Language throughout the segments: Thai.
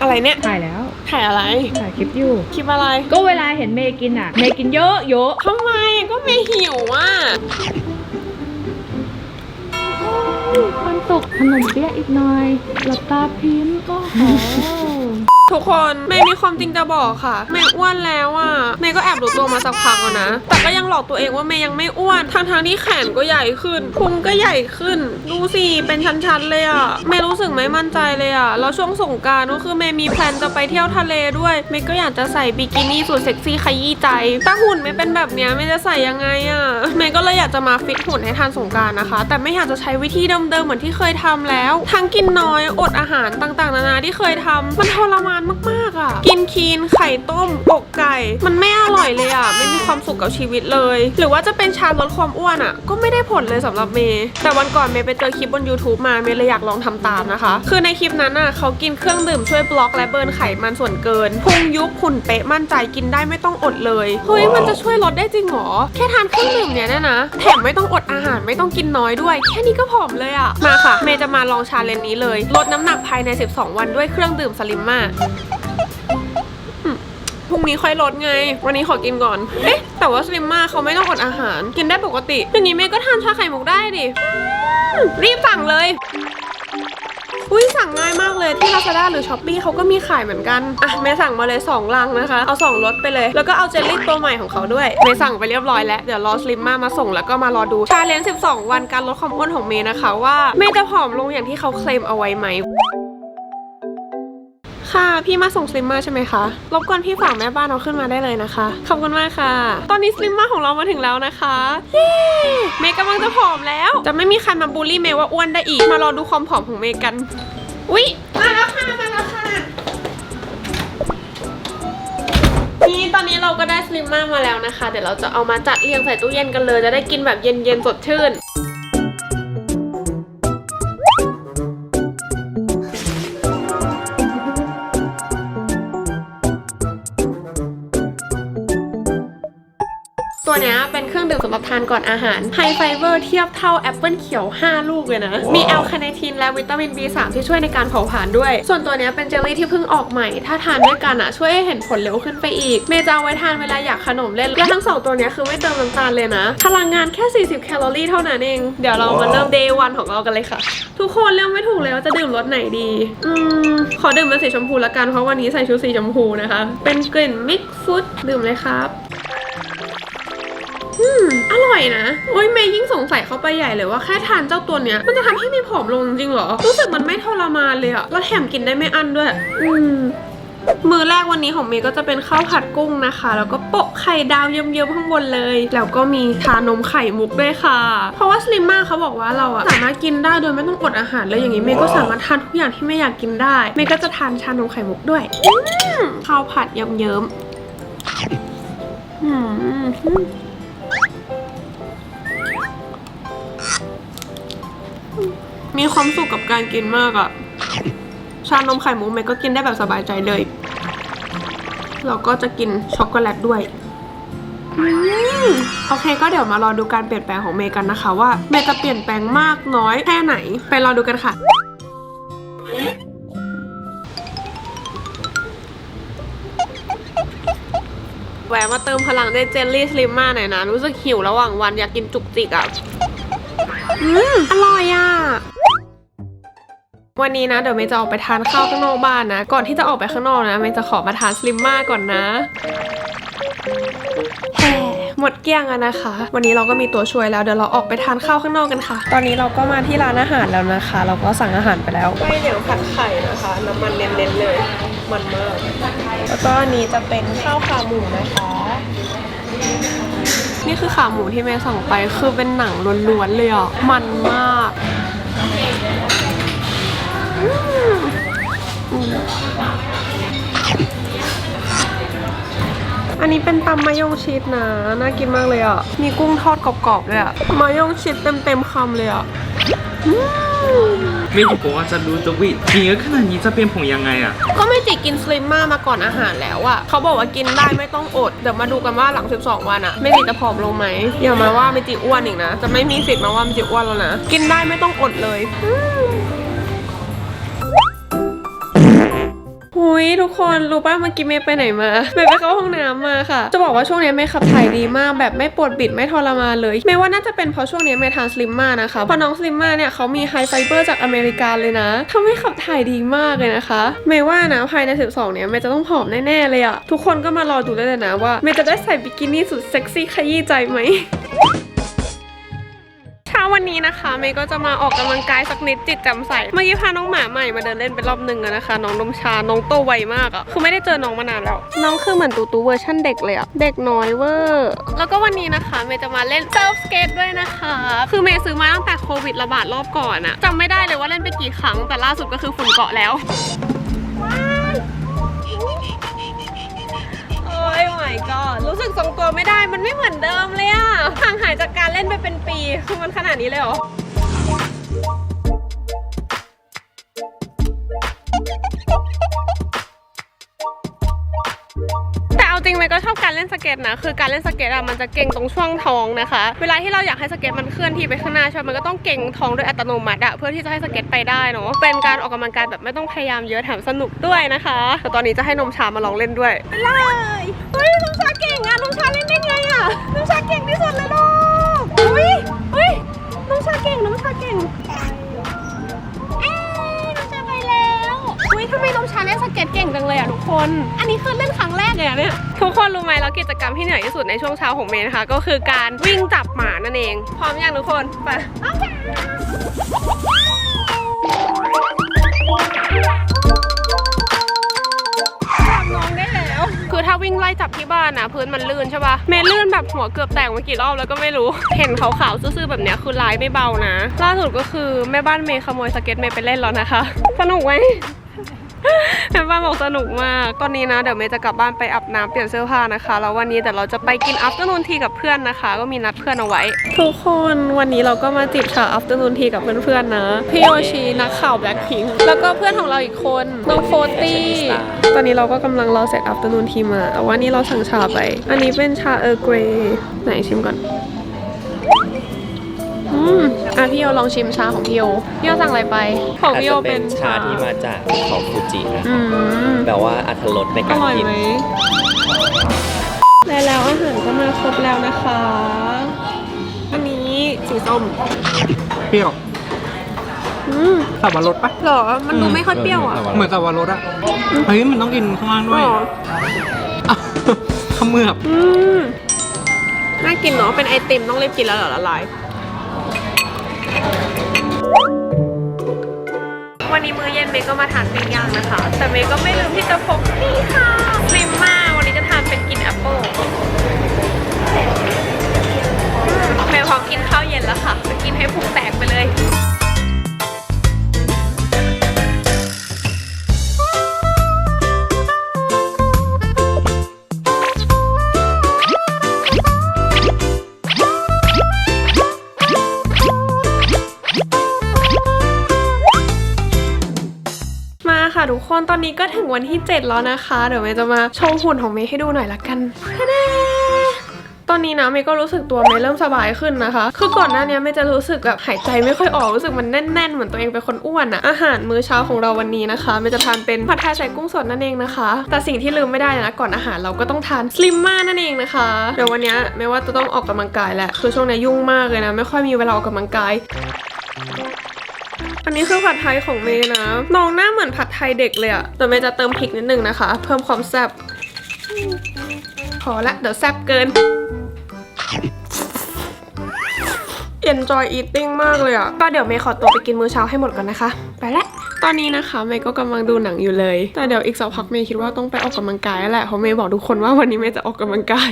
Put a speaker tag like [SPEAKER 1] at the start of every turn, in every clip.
[SPEAKER 1] อะไรเนี่ย
[SPEAKER 2] ถ่ายแล้ว
[SPEAKER 1] ถ่ายอะไร
[SPEAKER 2] ถ่ายคลิปอยู่
[SPEAKER 1] คลิปอะไร
[SPEAKER 2] ก็เวลาเห็นเมย์กินอะ เมย์กินเยอะเยอะ
[SPEAKER 1] ทำไมก็ไม่หิวอะ
[SPEAKER 2] ความสุขขนมเปี๊ยะอีกหน่อยหลับตาพิมพ์ก็หอ
[SPEAKER 1] ทุกคนเมย์มีความจริงจะบอกค่ะเมย์อ้วนแล้วอะเมย์ก็แอบรู้ตัวมาสักพักแล้วนะ แต่ก็ยังหลอกตัวเองว่าเมย์ยังไม่อ้วนทั้งทงๆที่แขนก็ใหญ่ขึ้นพุงก็ใหญ่ขึ้น ดูสิเป็นชั้นๆเลยอะเมย์รู้สึกไม่มั่นใจเลยอะแล้วช่วงสงการก็คือเมย์มีแพลนจะไปเที่ยวทะเลด้วยเมย์ก็อยากจะใส่บิกินี่สุดเซ็กซี่ขยี้ใจถ้าหุ่นไม่เป็นแบบเนี้ยเมย์จะใส่ยังไงอะเมย์ก็เลยอยากจะมาฟิตหุ่นให้ทันสงการนะคะ แต่ไม่อยากจะใช้วิธีเดิมๆเหมือนที่เคยทำแล้ว ทั้งกินน้อยอดอาหารต่างๆ นานาที่เคยทำมันทรมานมากๆ คีน ไข่ต้มอกไก่ มันไม่อร่อยเลยอะ ไม่มีความสุขกับชีวิตเลย หรือว่าจะเป็นชาลดความอ้วนอะ ก็ไม่ได้ผลเลยสำหรับเมย์ แต่วันก่อนเมย์ไปเจอคลิปบน YouTube มา เมย์เลยอยากลองทำตามนะคะ คือในคลิปนั้นอะเขากินเครื่องดื่มช่วยบล็อกและเบิร์นไขมันส่วนเกิน พุงยุบหุ่นเป๊ะมั่นใจกินได้ไม่ต้องอดเลย เฮ้ยมันจะช่วยลดได้จริงเหรอ แค่ทานเครื่องดื่มเนี่ยนะนะ แถมไม่ต้องอดอาหารไม่ต้องกินน้อยด้วย แค่นี้ก็ผอมเลยอะ มาค่ะ เมย์จะมาลองชาเลนจ์นี้เลย ลดน้ำหนักภายใน 12 วันด้วยเครื่องดื่มสลิมมา พรุ่งนี้ค่อยลดไง วันนี้ขอกินก่อน เอ๊ะ แต่ว่าสลิมมาเขาไม่ต้องอดอาหาร กินได้ปกติ อย่างนี้เมย์ก็ทานชาไข่มุกได้ดิ รีบสั่งเลยอุ้ยสั่งง่ายมากเลยที่ Lazada หรือ s h อ p e e เขาก็มีขายเหมือนกัน อะเมย์สั่งมาเลย 2 ลังนะคะ เอา 2รสไปเลย แล้วก็เอาเจลลี่ตัวใหม่ของเขาด้วยเมย์สั่งไปเรียบร้อยแล้ว เดี๋ยวรอสลิมมามาส่งแล้วก็มารอดูชาเลนจ์12 วันการลดความอ้วนของเมย์นะคะว่าเมย์จะผอมลงอย่างที่เขาเคลมเอาไว้ไหม ค่ะ พี่มาส่งสลิมเมอร์ใช่ไหมคะ รบกวนพี่ฝากแม่บ้านเอาขึ้นมาได้เลยนะคะ ขอบคุณมากค่ะ ตอนนี้สลิมเมอร์ของเรามาถึงแล้วนะคะ เย้เมย์กำลังจะผอมแล้ว จะไม่มีใครมาบูลลี่เมย์ว่าอ้วนได้อีก มารอดูความผอมของเมย์กัน อุ๊ย มาแล้วค่ะ มาแล้วค่ะ นี่ตอนนี้เราก็ได้สลิมเมอร์มาแล้วนะคะ เดี๋ยวเราจะเอามาจัดเรียงใส่ตู้เย็นกันเลย จะได้กินแบบเย็นๆสดชื่น ตัวเนี้ยเป็นเครื่องดื่มสำหรับทานก่อนอาหารไฮไฟเบอร์เทียบเท่าแอปเปิลเขียว 5 ลูกเลยนะ มีแอลคาเนทีนและวิตามิน B3 ที่ช่วยในการเผาผลาญด้วย ส่วนตัวเนี้ยเป็นเจลลี่ที่เพิ่งออกใหม่ ถ้าทานด้วยกันอะช่วยให้เห็นผลเร็วขึ้นไปอีก เมย์จะเอาไว้ทานเวลาอยากขนมเล่น และทั้งสองตัวเนี้ยคือไม่เติมน้ำตาลเลยนะ พลังงานแค่ 40 แคลอรี่เท่านั้นเอง เดี๋ยวเรามาเริ่ม day one ของเรากันเลยค่ะ ทุกคนเลือกไม่ถูกเลยว่าจะดื่มรสไหนดี อืม ขอดื่มเป็นสีชมพูละกันเพราะวันนี้ใส่ชุดสีชมพูนะคะ เป็นกลิ่นมิกฟุตดื่มเลยครับ อืม อร่อยนะ โอ้ยเมย์ยิ่งสงสัยเขาไปใหญ่เลยว่าแค่ทานเจ้าตัวเนี้ย มันจะทำให้มีผอมลงจริงเหรอ รู้สึกมันไม่ทรมานเลยอะแล้วแถมกินได้ไม่อั้นด้วย อืมมือแรกวันนี้ของเมย์ก็จะเป็นข้าวผัดกุ้งนะคะ แล้วก็โปะไข่ดาวเยิ้มๆข้างบนเลย แล้วก็มีทานมไข่มุกด้วยค่ะ เพราะว่าสลิมมาเขาบอกว่าเราอะสามารถกินได้โดยไม่ต้องอดอาหารเลยอย่างนี้เมย์ก็สามารถทานทุกอย่างที่ไม่อยากกินได้ เมย์ก็จะทานชานมไข่มุกด้วยอืมข้าวผัดเยิ้มๆ มีความสุขกับการกินมากอะชานมไข่มุกเมย์ก็กินได้แบบสบายใจเลย เราก็จะกินช็อกโกแลตด้วยอืมโอเค ก็เดี๋ยวมารอดูการเปลี่ยนแปลงของเมย์กันนะคะ ว่าเมย์จะเปลี่ยนแปลงมากน้อยแค่ไหน ไปรอดูกันค่ะ แวะมาเติมพลังด้วยเจลลี่สลิมมาหน่อยนะ รู้สึกหิวระหว่างวันอยากกินจุกจิกอะอืม อร่อยอะ วันนี้นะเดี๋ยวเมย์จะออกไปทานข้าวข้างนอกบ้านนะ ก่อนที่จะออกไปข้างนอกนะเมย์จะขอมาทานสลิมมาก่อนนะแฮ่หมดเกลี้ยงอะนะคะ วันนี้เราก็มีตัวช่วยแล้วเดี๋ยวเราออกไปทานข้าวข้างนอกกันค่ะ ตอนนี้เราก็มาที่ร้านอาหารแล้วนะคะ เราก็สั่งอาหารไปแล้วไส้เหนียวผัดไข่นะคะ น้ำมันเน้นๆเลยมันมากแล้วก็อันนี้จะเป็นข้าวขาหมูนะคะนี่คือขาหมูที่เมย์สั่งไปคือเป็นหนังล้วนๆเลยอะมันมาก อืมอันนี้เป็นตำมายองชีสนะ น่ากินมากเลยอะ มีกุ้งทอดกรอบๆเลยอะ มายองชีสเต็มๆคำเลยอะอืม
[SPEAKER 3] เมจิบอกว่าจะรู้จะวิกินเยอะขนาดนี้จะเป็นผงยังไงอะ
[SPEAKER 1] ก็ไม่จิกินสลิมมามาก่อนอาหารแล้วอะเขาบอกว่ากินได้ไม่ต้องอด เดี๋ยวมาดูกันว่าหลัง 12 วันอะไม่จิจะผอมลงไหมอย่ามาว่าไม่จิอ้วนอีกนะ จะไม่มีสิทธิ์มาว่าไม่จิอ้วนแล้วนะ กินได้ไม่ต้องอดเลย อืมยทุกคนรู้ป่ะเมื่อกี้เมย์ไปไหนมาเมย์ไปเข้าห้องน้ำมาค่ะ จะบอกว่าช่วงนี้เมย์ขับถ่ายดีมากแบบไม่ปวดบิดไม่ทรมานเลยเมย์ว่าน่าจะเป็นเพราะช่วงนี้เมย์ทานสลิมมานะคะเพราะน้องสลิมมาเนี่ยเขามีไฮไฟเบอร์จากอเมริกาเลยนะทำให้ขับถ่ายดีมากเลยนะคะเมย์ว่านะภายใน 12 เนี่ยเมย์จะต้องผอมแน่ๆเลยอะทุกคนก็มารอดูได้เลยนะว่าเมย์จะได้ใส่บิกินี่สุดเซ็กซี่ขยี้ใจไหม วันนี้นะคะเมย์ก็จะมาออกกำลังกายสักนิดจิตแจำใส เมื่อกี้พาน้องหมาใหม่มาเดินเล่นเป็นรอบหนึ่งอะนะคะ น้องนมชา น้องโตไวมากอะคือไม่ได้เจอน้องมานานแล้ว น้องคือเหมือนตูตูเวอร์ชั่นเด็กเลยอะเด็กน้อยเวอร์ แล้วก็วันนี้นะคะเมย์จะมาเล่นเซิร์ฟสเกตด้วยนะคะ คือเมย์ซื้อมาตั้งแต่โควิดระบาดรอบก่อนอะจำไม่ได้เลยว่าเล่นไปกี่ครั้ง แต่ล่าสุดก็คือฝุ่นเกาะแล้ว โอ้ยก็รู้สึกทรงตัวไม่ได้มันไม่เหมือนเดิมเลยอะห่างหายจากการเล่นไปเป็นปี คือมันขนาดนี้เลยเหรอ ริงไหมก็ชอบการเล่นสเก็ตนะ คือการเล่นสเก็ตอะมันจะเก่งตรงช่วงท้องนะคะ เวลาที่เราอยากให้สเก็ตมันเคลื่อนที่ไปข้างหน้าใช่ไหมมันก็ต้องเก่งท้องโดยอัตโนมัติอะเพื่อที่จะให้สเก็ตไปได้เนาะ เป็นการออกกำลังกายแบบไม่ต้องพยายามเยอะแถมสนุกด้วยนะคะแต่ตอนนี้จะให้นมชามาลองเล่นด้วยไปเลยเฮ้ยนมชาเก่งอะนมชาเล่นได้ไงอะนมชาเก่งที่สุดเลยลูกอุ้ยอุ้ยนมชาเก่งนมชาเก่ง เก็ตเก่งจังเลยอะทุกคน อันนี้คือเล่นครั้งแรกเลยอะเนี่ยทุกคนรู้ไหมแล้วกิจกรรมที่เหนื่อยที่สุดในช่วงเช้าของเมย์นะคะ ก็คือการวิ่งจับหมานั่นเอง พร้อมยังทุกคนไปจับน้องได้แล้วคือถ้าวิ่งไล่จับที่บ้านนะพื้นมันลื่นใช่ปะเมลื่นแบบหัวเกือบแตกมากี่รอบแล้วก็ไม่รู้ เห็นขาวๆซื่อๆแบบเนี้ยคือลายไม่เบานะ ล่าสุดก็คือแม่บ้านเมย์ขโมยสเก็ตเมย์ไปเล่นแล้วนะคะ สนุกไหม แม่บ้านบอกสนุกมาก ตอนนี้นะเดี๋ยวเมย์จะกลับบ้านไปอาบน้ำเปลี่ยนเสื้อผ้านะคะ แล้ววันนี้แต่เราจะไปกินอัฟเตอร์นูนทีกับเพื่อนนะคะ ก็มีนัดเพื่อนเอาไว้ ทุกคนวันนี้เราก็มาจิบชาอัฟเตอร์นูนทีกับเพื่อนๆนะ พี่โยชินักข่าวแบล็คพิงแล้วก็เพื่อนของเราอีกคนน้องโฟตี้ตอนนี้เราก็กำลังรอเสร็จอัฟเตอร์นูนทีมาแต่ว่านี่เราสั่งชาไป อันนี้เป็นชาเออร์เกรย์ไหนชิมก่อน มอะพี่โยลองชิมชาของพี่โยพี่โยสั่งอะไรไป ของ
[SPEAKER 4] อาจ
[SPEAKER 1] พี่โย
[SPEAKER 4] จะ
[SPEAKER 1] เป็
[SPEAKER 4] เป็นนชาที่มาจากเขาฟูจินะ
[SPEAKER 1] อืม
[SPEAKER 4] แบบว่าอัตรสใน
[SPEAKER 1] อ
[SPEAKER 4] การ
[SPEAKER 1] ร่อย
[SPEAKER 4] กิน
[SPEAKER 1] ไหมและแล้วอาหารก็มาครบแล้วนะคะ อันนี้สีส้ม
[SPEAKER 3] เปรี้ยว
[SPEAKER 1] อืม
[SPEAKER 3] สับปะรดปะ
[SPEAKER 1] เหรอ มันดูไม่ค่อยเปรี้ยวอะ
[SPEAKER 3] เหมือนสับปะรดอะเฮ้ยมันต้องกินข้างล่างด้วย
[SPEAKER 1] อ๋อ
[SPEAKER 3] อ้าวเขมือบ
[SPEAKER 1] อืมน่ากินเนาะเป็นไอติมต้องรีบกินแล้วเหรอละลาย วันนี้มื้อเย็นเมย์ก็มาทานปิ้งย่างนะคะ แต่เมย์ก็ไม่ลืมที่จะพกนี่ค่ะ ค่ะทุกคนตอนนี้ก็ถึงวันที่ 7 แล้วนะคะ เดี๋ยวเมย์จะมาโชว์หุ่นของเมย์ให้ดูหน่อยละกันทะเดตอนนี้นะเมย์ก็รู้สึกตัวเมย์เริ่มสบายขึ้นนะคะ คือก่อนหน้านี้เมย์จะรู้สึกแบบหายใจไม่ค่อยออกรู้สึกมันแน่นๆเหมือนตัวเองเป็นคนอ้วนอะอาหารมื้อเช้าของเราวันนี้นะคะเมย์จะทานเป็นผัดไทยใส่กุ้งสดนั่นเองนะคะ แต่สิ่งที่ลืมไม่ได้นะก่อนอาหารเราก็ต้องทานสลิมมานั่นเองนะคะเดี๋ยววันนี้เมย์ว่าจะต้องออกกำลังกายแหละคือช่วงนี้ยุ่งมากเลยนะไม่ค่อยมีเวลาออกกำลังกาย อันนี้คือผัดไทยของเมย์นะ น้องหน้าเหมือนผัดไทยเด็กเลยอะแต่เมย์จะเติมพริกนิดนึงนะคะ เพิ่มความแซ่บพอละเดี๋ยวแซ่บเกิน enjoy eating มากเลยอะก็เดี๋ยวเมย์ขอตัวไปกินมื้อเช้าให้หมดก่อนนะคะ ไปละตอนนี้นะคะเมย์ก็กำลังดูหนังอยู่เลย แต่เดี๋ยวอีกสักพักเมย์คิดว่าต้องไปออกกำลังกายแหละเพราะเมย์บอกทุกคนว่าวันนี้เมย์จะออกกำลังกาย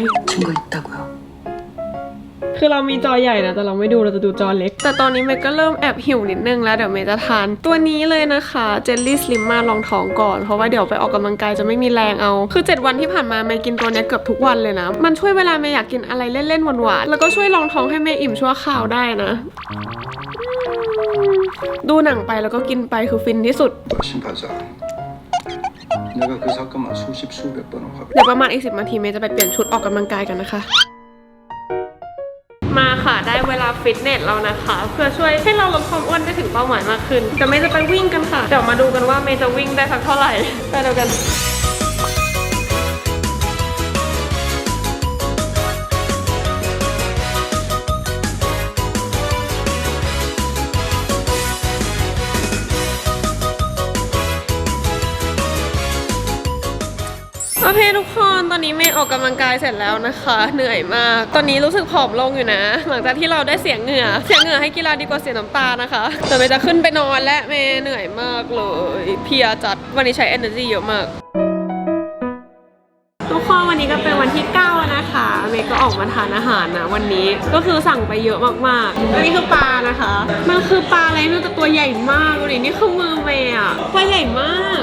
[SPEAKER 1] คือเรามีจอใหญ่นะแต่เราไม่ดูเราจะดูจอเล็ก แต่ตอนนี้เมย์ก็เริ่มแอบหิวนิดนึงแล้วเดี๋ยวเมย์จะทาน ตัวนี้เลยนะคะเจลลี่สลิมมารองท้องก่อนเพราะว่าเดี๋ยวไปออกกำลังกายจะไม่มีแรงเอา คือ 7 วันที่ผ่านมาเมย์กินตัวนี้เกือบทุกวันเลยนะ มันช่วยเวลาเมย์อยากกินอะไรเล่นๆหวานๆแล้วก็ช่วยรองท้องให้เมย์อิ่มชั่วข่าวได้นะดูหนังไปแล้วก็กินไปคือฟินที่สุด เดี๋ยวประมาณอีกสิบนาทีเมย์จะไปเปลี่ยนชุดออกกำลังกายกันนะคะ ฟิตเนสเรานะคะ เพื่อช่วยให้เราลดความอ้วนได้ถึงเป้าหมายมากขึ้น แต่ไม่จะไปวิ่งกันค่ะ เดี๋ยวมาดูกันว่าเมย์จะวิ่งได้สักเท่าไหร่ไปดูกัน ทุกคนตอนนี้เมย์ออกกำลังกายเสร็จแล้วนะคะ เหนื่อยมาก ตอนนี้รู้สึกผอมลงอยู่นะ หลังจากที่เราได้เสียงเหงื่อ เสียงเหงื่อให้กีฬาดีกว่าเสียน้ำตานะคะแต่เมย์จะขึ้นไปนอนและเมย์เหนื่อยมากเลยเพียจัดวันนี้ใช้ energy เยอะมากทุกคนวันนี้ก็เป็นวันที่9แล้วนะคะ เมย์ก็ออกมาทานอาหารนะวันนี้ก็คือสั่งไปเยอะมากๆ อันนี้คือปลานะคะ มันคือปลาอะไรไม่รู้แต่ตัวใหญ่มากดูดินี่คือมือเมย์อะตัวใหญ่มาก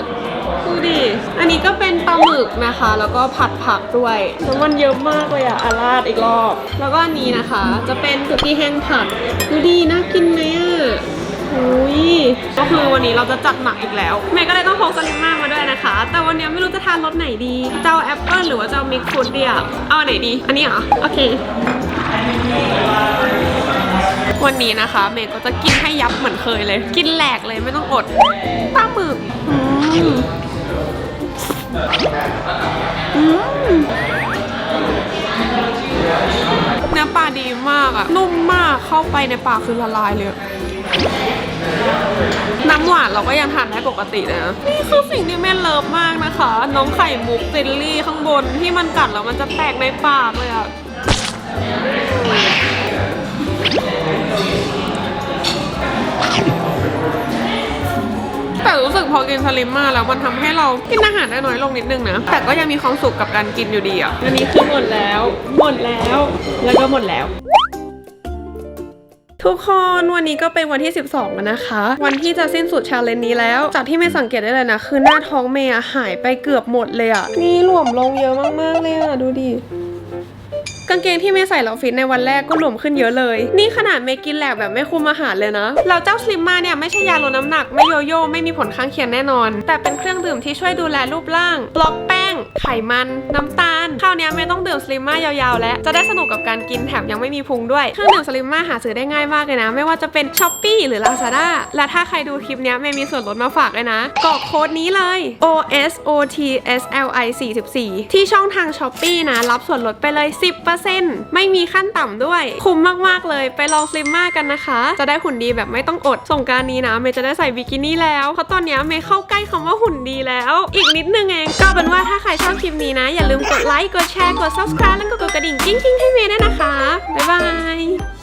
[SPEAKER 1] ดูดิ อันนี้ก็เป็นปลาหมึกนะคะ แล้วก็ผัดผักด้วยแล้วมันเยอะมากเลยอะอาราดอีกรอบ แล้วก็อันนี้นะคะ จะเป็นสุกี้แห้งผัด ดูดิน่ากินไหมอะอุ้ยก็คือวันนี้เราจะจัดหนักอีกแล้วเมย์ก็เลยต้องพกสลิมมามาด้วยนะคะ แต่วันนี้ไม่รู้จะทานรสไหนดีเจ้าแอปเปิลหรือว่าเจ้ามิกฟูดเดียเอาไหนดี อันนี้เหรอ โอเค วันนี้นะคะ เมย์ก็จะกินให้ยับเหมือนเคยเลย กินแหลกเลยไม่ต้องอดปลาหมึกอือ นื้อปลาดีมากอะนุ่มมากเข้าไปในปากคือละลายเลย น้ำหวานเราก็ยังทานได้ปกตินะ นี่คือสิ่งที่แม่เลิฟมากนะคะ น้องไข่มุกเจลลี่ข้างบนที่มันกัดแล้วมันจะแตกในปากเลยอะ แต่รู้สึกพอกินสลิมมาแล้วมันทำให้เรากินอาหารได้น้อยลงนิดนึงนะ แต่ก็ยังมีความสุขกับการกินอยู่ดีอะอันนี้คือหมดแล้ว หมดแล้ว แล้วก็หมดแล้วทุกคนวันนี้ก็เป็นวันที่ 12แล้วนะคะ วันที่จะสิ้นสุดชาเลนจ์นี้แล้ว จากที่ไม่สังเกตได้เลยนะ คือหน้าท้องเมย์อะหายไปเกือบหมดเลยอะนี่หลวมลงเยอะมากๆเลยอะดูดิ กางเกงที่เมย์ใส่แล้วฟิตในวันแรกก็หลวมขึ้นเยอะเลย นี่ขนาดเมย์กินแหลกแบบไม่คุมอาหารเลยนะ เราเจ้าสลิมมาเนี่ยไม่ใช่ยาลดน้ำหนักไม่โยโย่ไม่มีผลข้างเคียงแน่นอน แต่เป็นเครื่องดื่มที่ช่วยดูแลรูปร่างบล็อกแป้งไขมัน น้ำตาลคราวนี้ยเมย์ต้องดื่มสลิมมายาวๆ แล้ว จะได้สนุกกับการกินแถมยังไม่มีพุงด้วยเครื่องดื่มสลิมมาหาซื้อได้ง่ายมากเลยนะ ไม่ว่าจะเป็น s h อ p e e หรือ Lazada และถ้าใครดูคลิปนี้ยเมย์มีส่วนลดมาฝากเลยนะกรอกโค้ดนี้เลย O S O T S L I 44ที่ช่องทาง s h อ p e e นะ รับส่วนลดไปเลย 10%ไม่มีขั้นต่ำด้วย คุ้มมากๆเลยไปลองสลิมมากันนะคะ จะได้หุ่นดีแบบไม่ต้องอดส่งการนี้นะเมย์จะได้ใส่บิกินี่แล้วเพราะตอนนี้เมย์เข้าใกล้คำว่าหุ่นดีแล้ว อีกนิดนึงเองก็เป็นว่าถ้าใครชอบคลิปนี้นะ อย่าลืมกดไลค์ กดแชร์ กด subscribe แล้วก็กดกระดิ่งกิ้งๆให้เมย์ด้วยนะคะ บ๊ายบาย